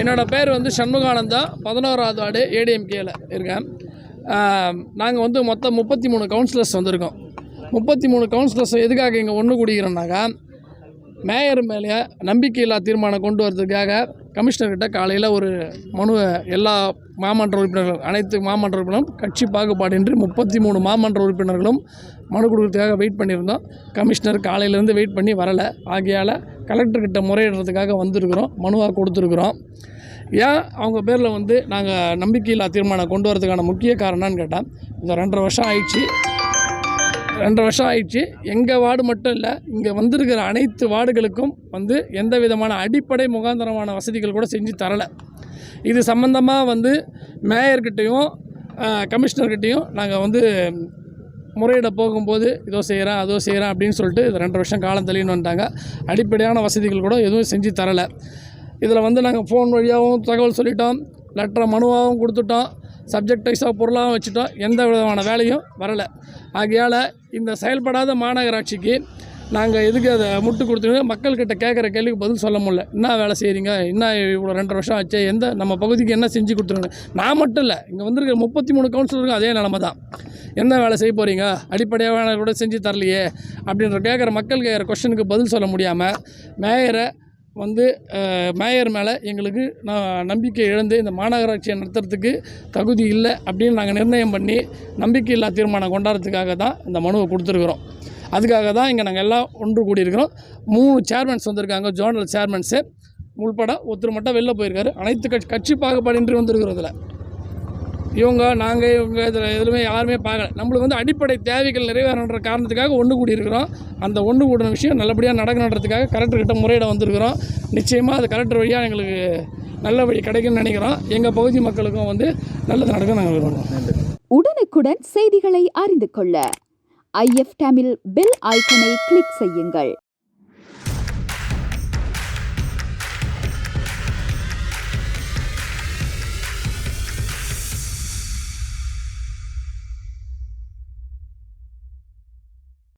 என்னோடய பேர் வந்து சண்முகானந்தா பதினோராவது வார்டு ஏடிஎம்கேயில் இருக்கேன். நாங்கள் வந்து மொத்தம் முப்பத்தி மூணு கவுன்சிலர்ஸ் வந்திருக்கோம். முப்பத்தி மூணு கவுன்சிலர்ஸ் எதுக்காக இங்கே ஒன்று கூடிக்கிறோம்னாக்கா மேயர் மேலே நம்பிக்கையில்லா தீர்மானம் கொண்டு வரதுக்காக கமிஷனர்கிட்ட காலையில் ஒரு மனுவை எல்லா மாமன்ற உறுப்பினர்களும் அனைத்து மாமன்ற உறுப்பினரும் கட்சி பாகுபாடின்றி முப்பத்தி மூணு மாமன்ற உறுப்பினர்களும் மனு கொடுக்கறதுக்காக வெயிட் பண்ணியிருந்தோம். கமிஷனர் காலையிலேருந்து வெயிட் பண்ணி வரலை. ஆகையால் கலெக்டர்கிட்ட முறையிடுறதுக்காக வந்திருக்கிறோம். மனுவாக கொடுத்துருக்குறோம். ஏன் அவங்க பேரில் வந்து நாங்கள் நம்பிக்கையில்லா தீர்மானம் கொண்டு வரதுக்கான முக்கிய காரணம்னு கேட்டால் இந்த ரெண்டரை வருஷம் ஆயிடுச்சு. ரெண்டு வருஷம் ஆயிடுச்சு. எங்கள் வார்டு மட்டும் இல்லை இங்கே வந்திருக்கிற அனைத்து வார்டுகளுக்கும் வந்து எந்த விதமான அடிப்படை முகாந்தரமான வசதிகள் கூட செஞ்சு தரலை. இது சம்மந்தமாக வந்து மேயர்கிட்டையும் கமிஷனர்கிட்டையும் நாங்கள் வந்து முறையிட போகும்போது இதோ செய்கிறேன் அதோ செய்கிறேன் அப்படின்னு சொல்லிட்டு இது ரெண்டு வருஷம் காலம் தள்ளின்னு வந்துட்டாங்க. அடிப்படையான வசதிகள் கூட எதுவும் செஞ்சு தரலை. இதில் வந்து நாங்கள் ஃபோன் வழியாகவும் தகவல் சொல்லிட்டோம். லெட்டரை மனுவாகவும் கொடுத்துட்டோம். சப்ஜெக்ட் வைஸாக பொருளாகவும் வச்சுட்டோம். எந்த விதமான வேலையும் வரலை. ஆகையால் இந்த செயல்படாத மாநகராட்சிக்கு நாங்கள் எதுக்கு அதை முட்டு கொடுத்துருங்க மக்கள்கிட்ட கேட்குற கேள்விக்கு பதில் சொல்ல முடியல. என்ன வேலை செய்கிறீங்க என்ன இவ்வளோ ரெண்டரை வருஷம் ஆச்சு? எந்த நம்ம பகுதிக்கு என்ன செஞ்சு கொடுத்துருங்க? நான் மட்டும் இல்லை இங்கே வந்திருக்கிற முப்பத்தி மூணு கவுன்சிலருக்கும் அதே நிலமை தான். என்ன வேலை செய்ய போகிறீங்க அடிப்படையாக வேலை கூட செஞ்சு தரலையே அப்படின்ற கேட்குற மக்கள் கேட்குற கொஷனுக்கு பதில் சொல்ல முடியாமல் மேயரை வந்து மேயர் மேலே எங்களுக்கு நான் நம்பிக்கை இழந்து இந்த மாநகராட்சியை நடத்துறதுக்கு தகுதி இல்லை அப்படின்னு நாங்கள் நிர்ணயம் பண்ணி நம்பிக்கையில்லா தீர்மானம் கொண்டாடுறதுக்காக தான் இந்த மனுவை கொடுத்துருக்குறோம். அதுக்காக தான் இங்கே நாங்கள் எல்லாம் ஒன்று கூடியிருக்கிறோம். மூணு சேர்மன்ஸ் வந்திருக்காங்க ஜோனல் சேர்மன்ஸு உள்பட ஒருத்தர் மட்டும் வெளில போயிருக்காரு. அனைத்து கட்சி கட்சி பாகுபாடின்றி வந்திருக்கிறதுல இவங்க நாங்கள் இவங்க இதில் எதுவுமே யாருமே பார்க்கல. நம்மளுக்கு வந்து அடிப்படை தேவைகள் நிறைவேறன்ற காரணத்துக்காக ஒன்று கூடியிருக்கிறோம். அந்த ஒன்று கூடின விஷயம் நல்லபடியாக நடக்கணுன்றதுக்காக கலெக்டர்கிட்ட முறையிட வந்திருக்கிறோம். நிச்சயமாக அது கலெக்டர் வழியாக எங்களுக்கு நல்ல வழி கிடைக்கும்னு நினைக்கிறோம். எங்கள் பகுதி மக்களுக்கும் வந்து நல்லது நடக்கும் நாங்கள் விரும்புகிறோம் உடனுக்குடன் செய்திகளை அறிந்து கொள்ள ஐஎஃப் டேமில் பெல் ஐக்கனை கிளிக் செய்யுங்கள்.